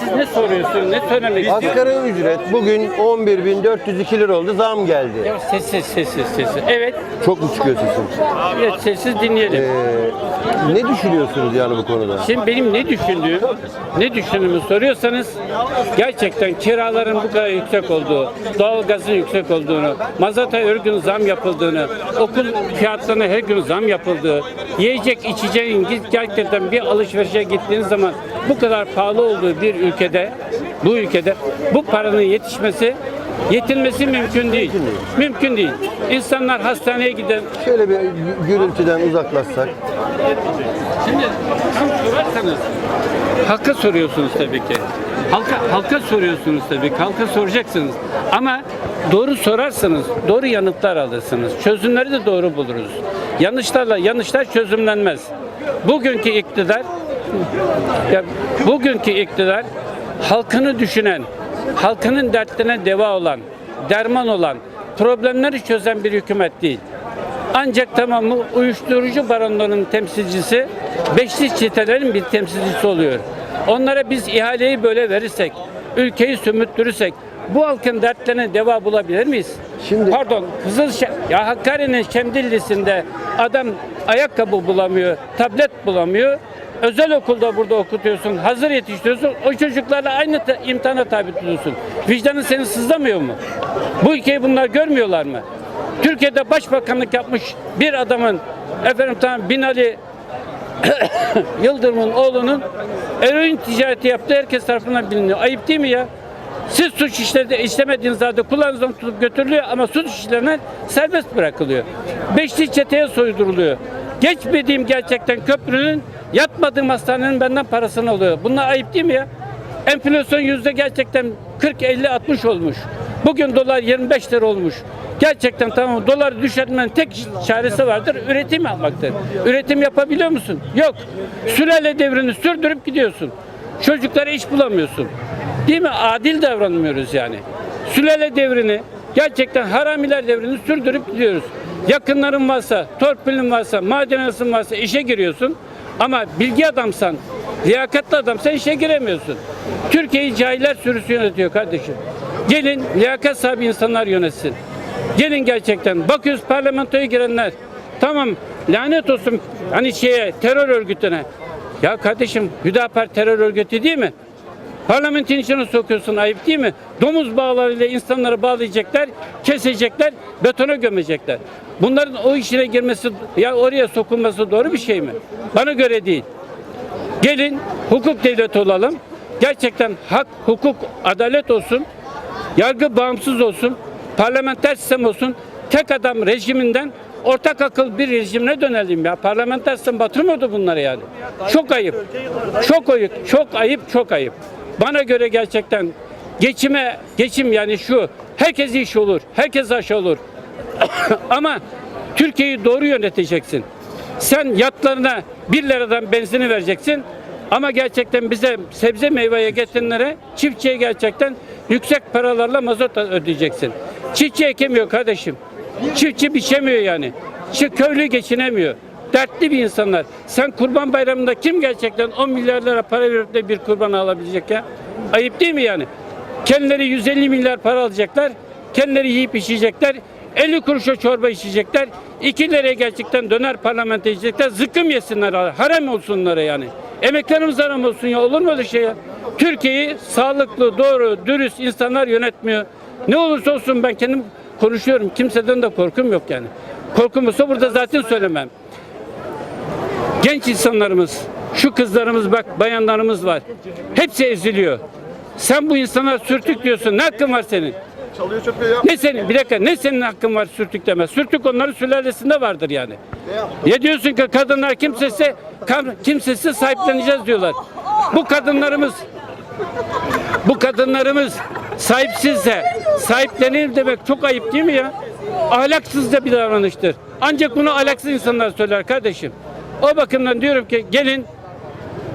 siz ne soruyorsunuz? Ne söylemek istiyorsunuz? Asgari ücret bugün 11.402 lira oldu. Zam geldi. Ya sessiz sessiz sessiz. Evet. Çok mu çıkıyor sesim? Evet sessiz dinleyelim. Ee, ne düşünüyorsunuz yani bu konuda? Şimdi benim ne düşündüğüm, ne düşündüğümü soruyorsanız gerçekten kiraların bu kadar yüksek olduğu, doğalgazın yüksek olduğunu, mazota her gün zam yapıldığını, okul fiyatlarına her gün zam yapıldığı, yiyecek içeceğin git- gerçekten bir alışverişe gittiğiniz zaman bu kadar pahalı olduğu bir ülkede, bu ülkede bu paranın yetişmesi yetilmesi mümkün değil. Mümkün değil. İnsanlar hastaneye giden Şöyle bir gürültüden uzaklaşsak. Şimdi sorarsanız halka soruyorsunuz tabii ki. Halka, halka soruyorsunuz tabii ki. Halka soracaksınız. Ama doğru sorarsanız doğru yanıtlar alırsınız. Çözümleri de doğru buluruz. Yanlışlarla yanlışlar çözümlenmez. Bugünkü iktidar ya bugünkü iktidar halkını düşünen, halkının dertlerine deva olan, derman olan, problemleri çözen bir hükümet değil. Ancak tamamı uyuşturucu baronlarının temsilcisi, beşli çetelerin bir temsilcisi oluyor. Onlara biz ihaleyi böyle verirsek, ülkeyi sömürttürürsek bu halkın dertlerine deva bulabilir miyiz? Şimdi- Pardon, Kızıl ya Hakkari'nin Şemdilli'sinde adam ayakkabı bulamıyor, tablet bulamıyor. Özel okulda burada okutuyorsun, hazır yetiştiriyorsun. O çocuklarla aynı ta- imtihana tabi tutuyorsun. Vicdanın seni sızlamıyor mu? Bu ülkeyi bunlar görmüyorlar mı? Türkiye'de başbakanlık yapmış bir adamın efendim tamam Binali Yıldırım'ın oğlunun eroin ticareti yaptığı herkes tarafından biliniyor. Ayıp değil mi ya? Siz suç işledi, işlemediğiniz halde kulağınızdan tutup götürülüyor ama suç işlerinden serbest bırakılıyor. Beşli çeteye soyduruluyor. Geçmediğim gerçekten köprünün yatmadığım hastanenin benden parasını alıyor. Bunlar ayıp değil mi ya? Enflasyon yüzde gerçekten 40, 50, 60 olmuş. Bugün dolar 25 lira olmuş. Gerçekten tamam dolar düşürmenin tek çaresi vardır. Üretim yapmaktır. Üretim yapabiliyor musun? Yok. Sülale devrini sürdürüp gidiyorsun. Çocuklara iş bulamıyorsun. Değil mi? Adil davranmıyoruz yani. Sülale devrini gerçekten haramiler devrini sürdürüp gidiyoruz. Yakınların varsa, torpilin varsa, madenesin varsa işe giriyorsun. Ama bilgi adamsan, liyakatli adamsan işe giremiyorsun. Türkiye'yi cahiller sürüsü yönetiyor kardeşim. Gelin liyakat sahibi insanlar yönetsin. Gelin gerçekten. Bakıyoruz parlamentoya girenler. Tamam lanet olsun hani şeye terör örgütüne. Ya kardeşim Hüdapar terör örgütü değil mi? Parlamentin içine sokuyorsun ayıp değil mi? Domuz bağlarıyla insanları bağlayacaklar, kesecekler, betona gömecekler. Bunların o işine girmesi, ya oraya sokulması doğru bir şey mi? Bana göre değil. Gelin hukuk devleti olalım. Gerçekten hak, hukuk, adalet olsun. Yargı bağımsız olsun. Parlamenter sistem olsun. Tek adam rejiminden ortak akıl bir rejimine dönelim ya. Parlamenter sistem batırmadı bunları yani. Çok ayıp. Çok ayıp. Çok ayıp. Çok ayıp. Bana göre gerçekten geçime geçim yani şu herkes iş olur. Herkes aşı olur. Ama Türkiye'yi doğru yöneteceksin. Sen yatlarına 1 liradan benzini vereceksin. Ama gerçekten bize sebze meyveye getirenlere çiftçiye gerçekten yüksek paralarla mazot ödeyeceksin. Çiftçi ekemiyor kardeşim. Çiftçi biçemiyor yani. Şu köylü geçinemiyor. Dertli bir insanlar. Sen kurban bayramında kim gerçekten 10 milyar lira para verip de bir kurban alabilecek ya? Ayıp değil mi yani? Kendileri 150 milyar para alacaklar. Kendileri yiyip içecekler. 50 kuruşa çorba içecekler. 2 liraya gerçekten döner parlamento içecekler. Zıkkım yesinler. Harem olsunlara yani. Emeklerimiz haram olsun ya. Olur mu öyle şey ya? Türkiye'yi sağlıklı, doğru, dürüst insanlar yönetmiyor. Ne olursa olsun ben kendim konuşuyorum. Kimseden de korkum yok yani. Korkum olsa burada zaten söylemem. Genç insanlarımız, şu kızlarımız bak bayanlarımız var. Hepsi eziliyor. Sen bu insanlar sürtük diyorsun. Ne hakkın var senin? Çalıyor çöpüyor ya. Ne senin? Bir dakika. Ne senin hakkın var sürtük deme? Sürtük onların sülalesinde vardır yani. Ya diyorsun ki kadınlar kimsesi kimsesi sahipleneceğiz diyorlar. Bu kadınlarımız bu kadınlarımız sahipsizse sahiplenir demek çok ayıp değil mi ya? Ahlaksızca bir davranıştır. Ancak bunu ahlaksız insanlar söyler kardeşim. O bakımdan diyorum ki gelin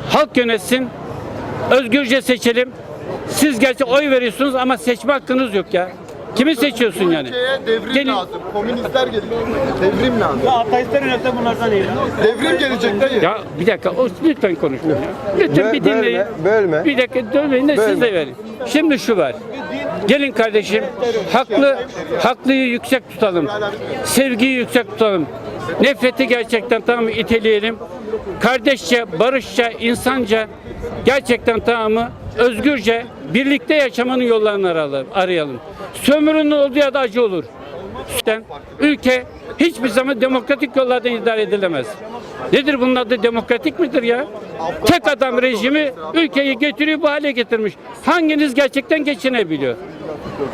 halk yönetsin. Özgürce seçelim. Siz gerçi oy veriyorsunuz ama seçme hakkınız yok ya. Kimi seçiyorsun yani? Ülkeye devrim Gelin- lazım. Komünistler gelecek. Devrim lazım. Ateistler yönetse bunlardan iyi. Devrim gelecek dayı. Ya bir dakika o, lütfen konuşmayın ya. Lütfen Bö- bir dinleyin. bölme, bölme. Bir dakika dönmeyin de siz de verin. Şimdi şu var. Gelin kardeşim haklı haklıyı yüksek tutalım. Sevgiyi yüksek tutalım. Nefreti gerçekten tamam iteleyelim. Kardeşçe, barışça, insanca gerçekten tamamı özgürce birlikte yaşamanın yollarını arayalım. Sömürünün olduğu ya da acı olur. Ülke hiçbir zaman demokratik yollardan idare edilemez. Nedir bunun adı demokratik midir ya? Tek adam rejimi ülkeyi getiriyor bu hale getirmiş. Hanginiz gerçekten geçinebiliyor?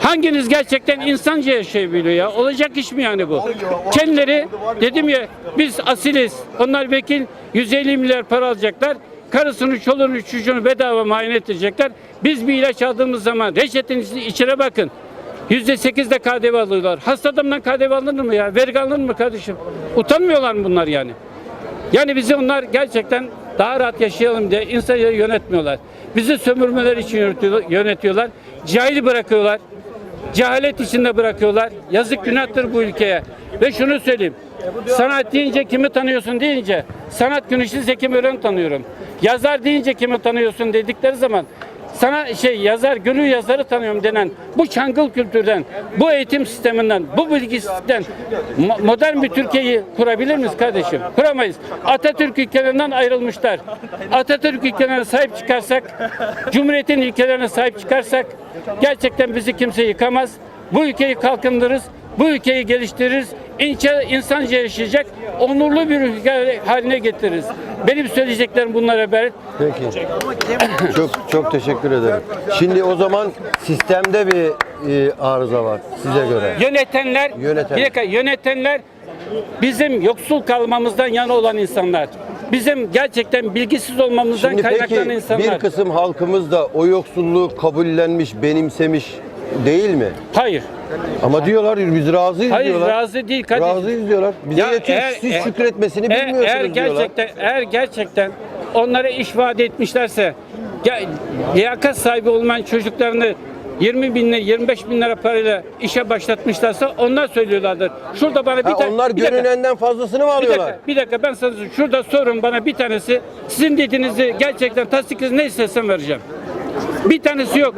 Hanginiz gerçekten insanca yaşayabiliyor ya? Olacak iş mi yani bu? Kendileri dedim ya biz asiliz. Onlar vekil 150 milyar para alacaklar. Karısını, çoluğunu, çocuğunu bedava muayene edecekler. Biz bir ilaç aldığımız zaman reçetin içine bakın. Yüzde sekiz de KDV alıyorlar. Hasta adamdan KDV alınır mı ya? Vergi alınır mı kardeşim? Utanmıyorlar mı bunlar yani? Yani bizi onlar gerçekten daha rahat yaşayalım diye insanları yönetmiyorlar. Bizi sömürmeler için yönetiyor- yönetiyorlar. Cahil bırakıyorlar. Cehalet içinde bırakıyorlar. Yazık günahtır bu ülkeye. Ve şunu söyleyeyim. Sanat deyince kimi tanıyorsun deyince sanat güneşli Zeki Müren'i tanıyorum. Yazar deyince kimi tanıyorsun dedikleri zaman sana şey yazar, gönül yazarı tanıyorum denen bu çangıl kültürden, bu eğitim sisteminden, bu bilgi sisteminden mo- modern bir Türkiye'yi kurabilir miyiz kardeşim? Kuramayız. Atatürk ülkelerinden ayrılmışlar. Atatürk ülkelerine sahip çıkarsak, Cumhuriyet'in ilkelerine sahip çıkarsak gerçekten bizi kimse yıkamaz. Bu ülkeyi kalkındırırız. Bu ülkeyi geliştiririz. İnce, insanca yaşayacak, onurlu bir ülke haline getiririz. Benim söyleyeceklerim bunlara ibaret. Peki. çok çok teşekkür ederim. Şimdi o zaman sistemde bir e, arıza var size göre. Yönetenler, Yöneten. bir dakika, yönetenler bizim yoksul kalmamızdan yana olan insanlar. Bizim gerçekten bilgisiz olmamızdan Şimdi peki kaynaklanan insanlar. bir kısım halkımız da o yoksulluğu kabullenmiş, benimsemiş değil mi? Hayır. Ama diyorlar biz razıyız Hayır diyorlar. razı değil kardeşim. Razıyız diyorlar. Bize Ya yetiyor. eğer- Siz eğer- şükretmesini eğer- bilmiyorsunuz eğer diyorlar. gerçekten, Eğer gerçekten onlara iş vaat etmişlerse ya, liyakat sahibi olmayan çocuklarını 20 bin lira, 25 bin lira parayla işe başlatmışlarsa onlar söylüyorlardır. Şurada bana bir Ha, tane... onlar bir dakika. görünenden fazlasını mı Bir alıyorlar? dakika, bir dakika ben sana şurada sorun bana bir tanesi sizin dediğinizi gerçekten tasdikiniz ne istesem vereceğim. Bir tanesi yok.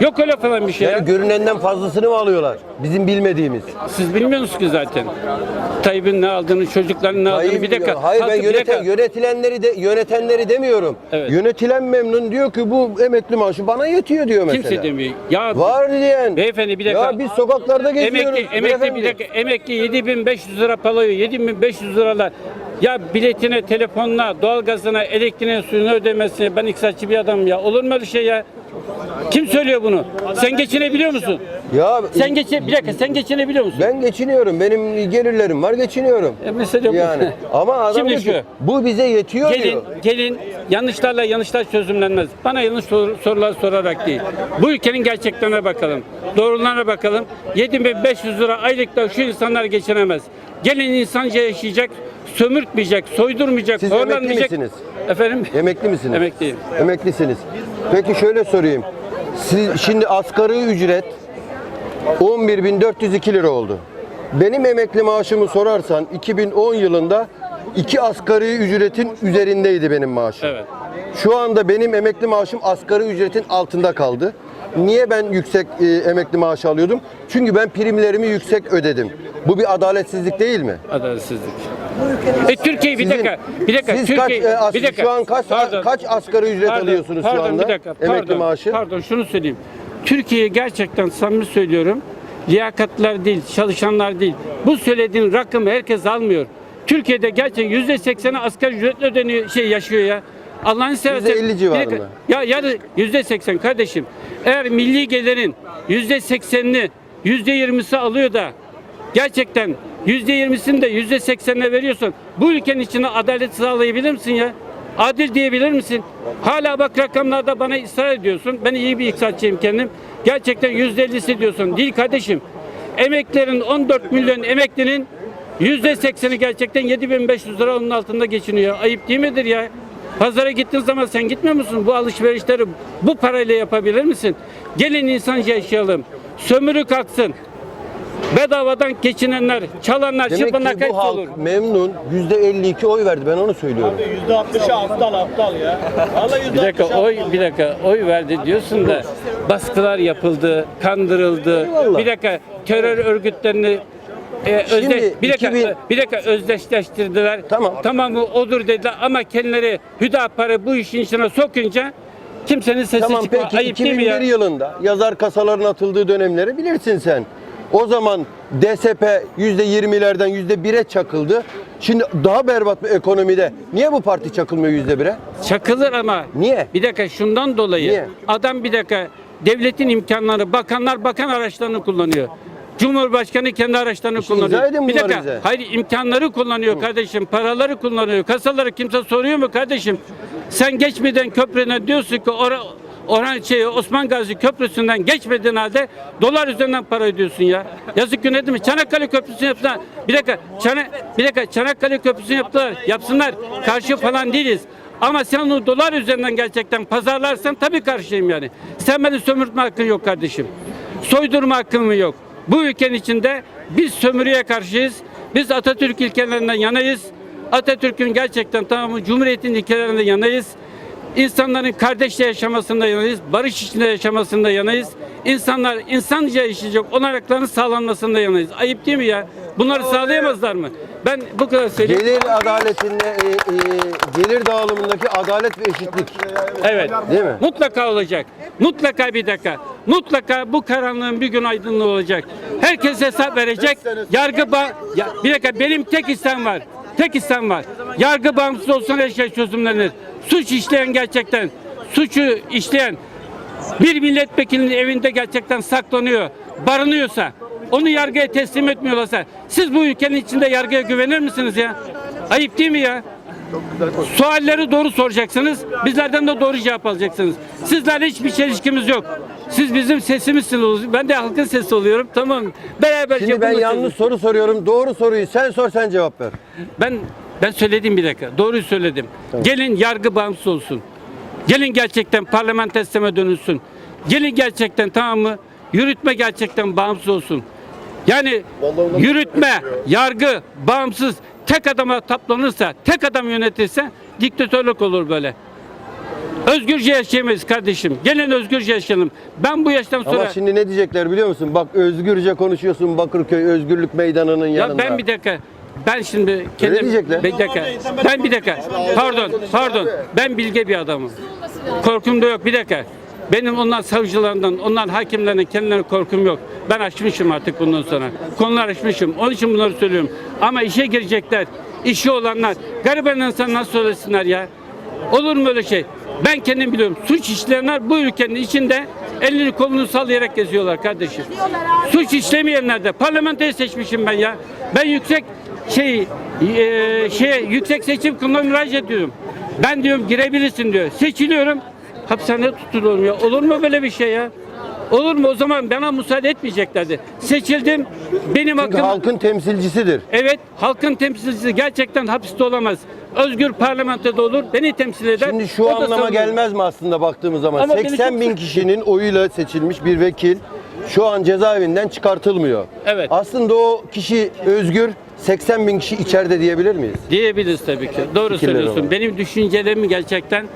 Yok öyle falan bir şey ya. Yani görünenden fazlasını mı alıyorlar? Bizim bilmediğimiz. Siz bilmiyorsunuz ki zaten. Tayyip'in ne aldığını, çocukların ne aldığını. Hayır, bir dakika. hayır ben yöneten, yönetilenleri de yönetenleri demiyorum. Evet. Yönetilen memnun diyor ki bu emekli maaşı bana yetiyor diyor mesela. Kimse demiyor. Ya Var diyen. Beyefendi bir dakika. Ya biz sokaklarda geziyoruz. Emekli, emekli beyefendi. bir dakika. Emekli 7500 lira para alıyor. 7500 liralar. Ya biletine, telefonuna, doğalgazına, elektriğine, suyuna ödemesine ben iktisatçı bir adamım ya. Olur mu öyle şey ya? Kim söylüyor bunu? Sen geçinebiliyor musun? Ya Sen geçe bir dakika sen geçinebiliyor musun? ben geçiniyorum. Benim gelirlerim var geçiniyorum. E, mesele bu. Yani ama adam Şimdi diyor ki, bu bize yetiyor Gelin, diyor. gelin yanlışlarla yanlışlar çözümlenmez. Bana yanlış sor- sorular sorarak değil. Bu ülkenin gerçeklerine bakalım. Doğrularına bakalım. 7500 lira aylıkta şu insanlar geçinemez. Gelin insanca yaşayacak, sömürtmeyecek, soydurmayacak, Siz emekli horlanmayacak. misiniz? Efendim? Emekli misiniz? Emekliyim. Emeklisiniz. Peki şöyle sorayım. Siz şimdi asgari ücret 11.402 lira oldu. Benim emekli maaşımı sorarsan 2010 yılında iki asgari ücretin üzerindeydi benim maaşım. Evet. Şu anda benim emekli maaşım asgari ücretin altında kaldı. Niye ben yüksek e, emekli maaşı alıyordum? Çünkü ben primlerimi yüksek ödedim. Bu bir adaletsizlik değil mi? Adaletsizlik. E Türkiye bir Sizin- dakika, bir dakika. Siz Türkiye, kaç, e, as- bir dakika. şu an kaç Pardon. kaç asgari ücret Pardon, alıyorsunuz pardon, şu anda? Bir dakika, emekli pardon, maaşı. Pardon şunu söyleyeyim. Türkiye'ye gerçekten samimi söylüyorum. Liyakatlar değil, çalışanlar değil. Bu söylediğin rakamı herkes almıyor. Türkiye'de gerçekten yüzde sekseni asgari ücretle ödeniyor, şey yaşıyor ya. Allah'ını seversen. %50 Bir civarında. dakika. Ya yarı yüzde seksen kardeşim. Eğer milli gelirin yüzde seksenini, yüzde yirmisi alıyor da gerçekten yüzde yirmisini de yüzde seksenine veriyorsan bu ülkenin içine adalet sağlayabilir misin ya? Adil diyebilir misin? Hala bak rakamlarda bana ısrar ediyorsun. Ben iyi bir iktisatçıyım kendim. Gerçekten yüzde ellisi diyorsun. Değil kardeşim. Emeklerin 14 milyon emeklinin yüzde sekseni gerçekten 7500 lira onun altında geçiniyor. Ayıp değil midir ya? Pazara gittiğin zaman sen gitmiyor musun? Bu alışverişleri bu parayla yapabilir misin? Gelin insanca yaşayalım. Sömürü kalksın. Bedavadan geçinenler, çalanlar, Demek çırpınlar ki kaç bu halk olur? memnun. %52 oy verdi. Ben onu söylüyorum. %60'ı aptal aptal ya. Vallahi Bir dakika %60'ı oy bir dakika oy verdi diyorsun da baskılar yapıldı, kandırıldı. Eyvallah. Bir dakika terör örgütlerini e, özde, Şimdi bir dakika 2000 bir dakika özdeşleştirdiler. Tamam. Tamamı odur dediler ama kendileri Hüdapar'ı bu işin içine sokunca kimsenin sesi Tamam çıkmıyor. peki Ayıp değil mi 2001 ya? yılında yazar kasaların atıldığı dönemleri bilirsin sen. O zaman DSP %20'lerden %1'e çakıldı. Şimdi daha berbat bir ekonomide niye bu parti çakılmıyor %1'e? Çakılır ama. Niye? Bir dakika şundan dolayı. Niye? Adam bir dakika devletin imkanları, bakanlar bakan araçlarını kullanıyor. Cumhurbaşkanı kendi araçlarını kullanıyor. bir dakika. bize. Hayır imkanları kullanıyor kardeşim. Paraları kullanıyor. Kasaları kimse soruyor mu kardeşim? Sen geçmeden köprüne diyorsun ki ora Orhan şey Osman Gazi Köprüsü'nden geçmediğin halde dolar üzerinden para ödüyorsun ya. Yazık günah değil mi? Çanakkale Köprüsü'nü yaptılar. Bir dakika, Çana, bir dakika Çanakkale Köprüsü'nü yaptılar. Yapsınlar. Karşı falan değiliz. Ama sen onu dolar üzerinden gerçekten pazarlarsan tabii karşıyım yani. Sen beni sömürtme hakkın yok kardeşim. Soydurma hakkın mı yok? Bu ülkenin içinde biz sömürüye karşıyız. Biz Atatürk ilkelerinden yanayız. Atatürk'ün gerçekten tamamı Cumhuriyet'in ilkelerinden yanayız. İnsanların kardeşçe yaşamasında yanayız. Barış içinde yaşamasında yanayız. İnsanlar insanca yaşayacak onarlıkların sağlanmasında yanayız. Ayıp değil mi ya? Bunları sağlayamazlar mı? Ben bu kadar söyleyeyim. Gelir adaletinde, e, e, gelir dağılımındaki adalet ve eşitlik. Evet. Değil mi? Mutlaka olacak. Mutlaka bir dakika. Mutlaka bu karanlığın bir gün aydınlığı olacak. Herkes hesap verecek. Yargı ba ya, bir dakika benim tek istem var. Tek istem var. Yargı bağımsız olsun her şey çözümlenir. Suç işleyen gerçekten suçu işleyen bir milletvekilinin evinde gerçekten saklanıyor, barınıyorsa, onu yargıya teslim etmiyorlarsa, siz bu ülkenin içinde yargıya güvenir misiniz ya? Ayıp değil mi ya? Sualleri doğru soracaksınız, bizlerden de doğru cevap alacaksınız. Sizlerle hiçbir çelişkimiz yok. Siz bizim sesimizsiniz, ben de halkın sesi oluyorum, tamam. Beraberce Şimdi ben yanlış soru soruyorum. Doğru soruyu sen sor sen cevap ver. Ben ben söyledim bir dakika. Doğruyu söyledim. Gelin yargı bağımsız olsun. Gelin gerçekten parlamenter sisteme dönülsün. Gelin gerçekten tamam mı? Yürütme gerçekten bağımsız olsun. Yani yürütme, yargı bağımsız tek adama taplanırsa, tek adam yönetirse diktatörlük olur böyle. Özgürce yaşayamayız kardeşim. Gelin özgürce yaşayalım. Ben bu yaştan sonra... Ama şimdi ne diyecekler biliyor musun? Bak özgürce konuşuyorsun Bakırköy Özgürlük Meydanı'nın Ya yanında. ben bir dakika. Ben şimdi kendim diyecekler. bir dakika. Ben bir dakika. Pardon, pardon. Ben bilge bir adamım. Korkum da yok. Bir dakika. Benim onlar savcılarından, onlar hakimlerden kendilerine korkum yok. Ben açmışım artık bundan sonra. Konular açmışım. Onun için bunları söylüyorum. Ama işe girecekler, işi olanlar, gariban insan nasıl söylesinler ya? Olur mu öyle şey? Ben kendim biliyorum. Suç işleyenler bu ülkenin içinde elini kolunu sallayarak geziyorlar kardeşim. Suç işlemeyenler de parlamentoyu seçmişim ben ya. Ben yüksek şey e, şey yüksek seçim kuruluna müracaat ediyorum. Ben diyorum girebilirsin diyor. Seçiliyorum. Hapishanede tutuluyorum ya. Olur mu böyle bir şey ya? Olur mu? O zaman bana müsaade etmeyeceklerdi. Seçildim. Benim Çünkü hakkım halkın temsilcisidir. Evet, halkın temsilcisi gerçekten hapiste olamaz. Özgür parlamentoda olur, beni temsil eder. Şimdi şu o da anlama gelmez mi aslında baktığımız zaman? Ama beni 80 çok- bin kişinin oyuyla seçilmiş bir vekil şu an cezaevinden çıkartılmıyor. Evet. Aslında o kişi özgür, 80 bin kişi içeride diyebilir miyiz? Diyebiliriz tabii ki. Doğru Fikirleri söylüyorsun. olan. Benim düşüncelerimi gerçekten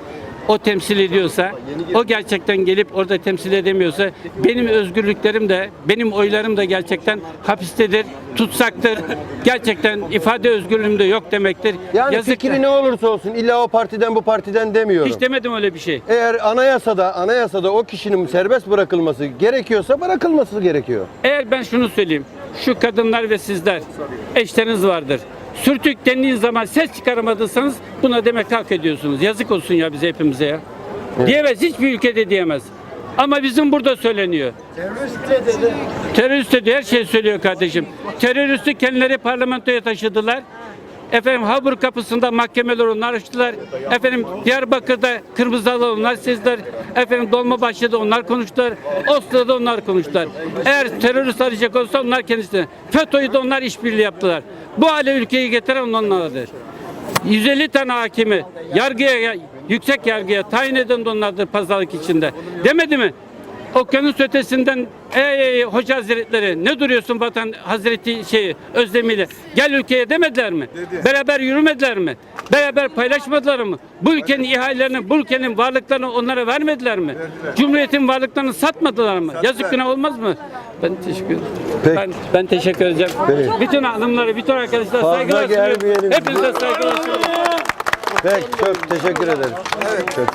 o temsil ediyorsa, o gerçekten gelip orada temsil edemiyorsa, benim özgürlüklerim de, benim oylarım da gerçekten hapistedir, tutsaktır. Gerçekten ifade özgürlüğüm de yok demektir. Yani Yazık. fikri ne olursa olsun illa o partiden bu partiden demiyorum. Hiç demedim öyle bir şey. Eğer anayasada anayasada o kişinin serbest bırakılması gerekiyorsa bırakılması gerekiyor. Eğer ben şunu söyleyeyim. Şu kadınlar ve sizler eşleriniz vardır. Sürtük dendiğin zaman ses çıkaramadıysanız buna demek hak ediyorsunuz. Yazık olsun ya bize hepimize ya. Diyemez. Hiçbir ülkede diyemez. Ama bizim burada söyleniyor. Terörist de her şey söylüyor kardeşim. Teröristi kendileri parlamentoya taşıdılar. Efendim Habur kapısında mahkemeler onlar açtılar. Efendim Diyarbakır'da kırmızı halı onlar sezdiler. Efendim Dolmabahçe'de onlar konuştular. Oslo'da onlar konuştular. Eğer terörist arayacak olsa onlar kendisi. FETÖ'yü de onlar işbirliği yaptılar. Bu hale ülkeyi getiren onlardır. 150 tane hakimi yargıya yüksek yargıya tayin eden de onlardır pazarlık içinde. Demedi mi? Okyanus ötesinden ey hoca hazretleri ne duruyorsun vatan hazreti şeyi özlemiyle gel ülkeye demediler mi? Beraber yürümediler mi? Beraber paylaşmadılar mı? Bu ülkenin ihalelerini, bu ülkenin varlıklarını onlara vermediler mi? Cumhuriyetin varlıklarını satmadılar mı? Yazık günah olmaz mı? Ben teşekkür ederim. Peki. Ben, ben teşekkür edeceğim. Peki. Bütün hanımları, bütün arkadaşlar Fazla saygılar sunuyorum. Hepinize saygılar sunuyorum. Peki çok teşekkür ederim. Çok.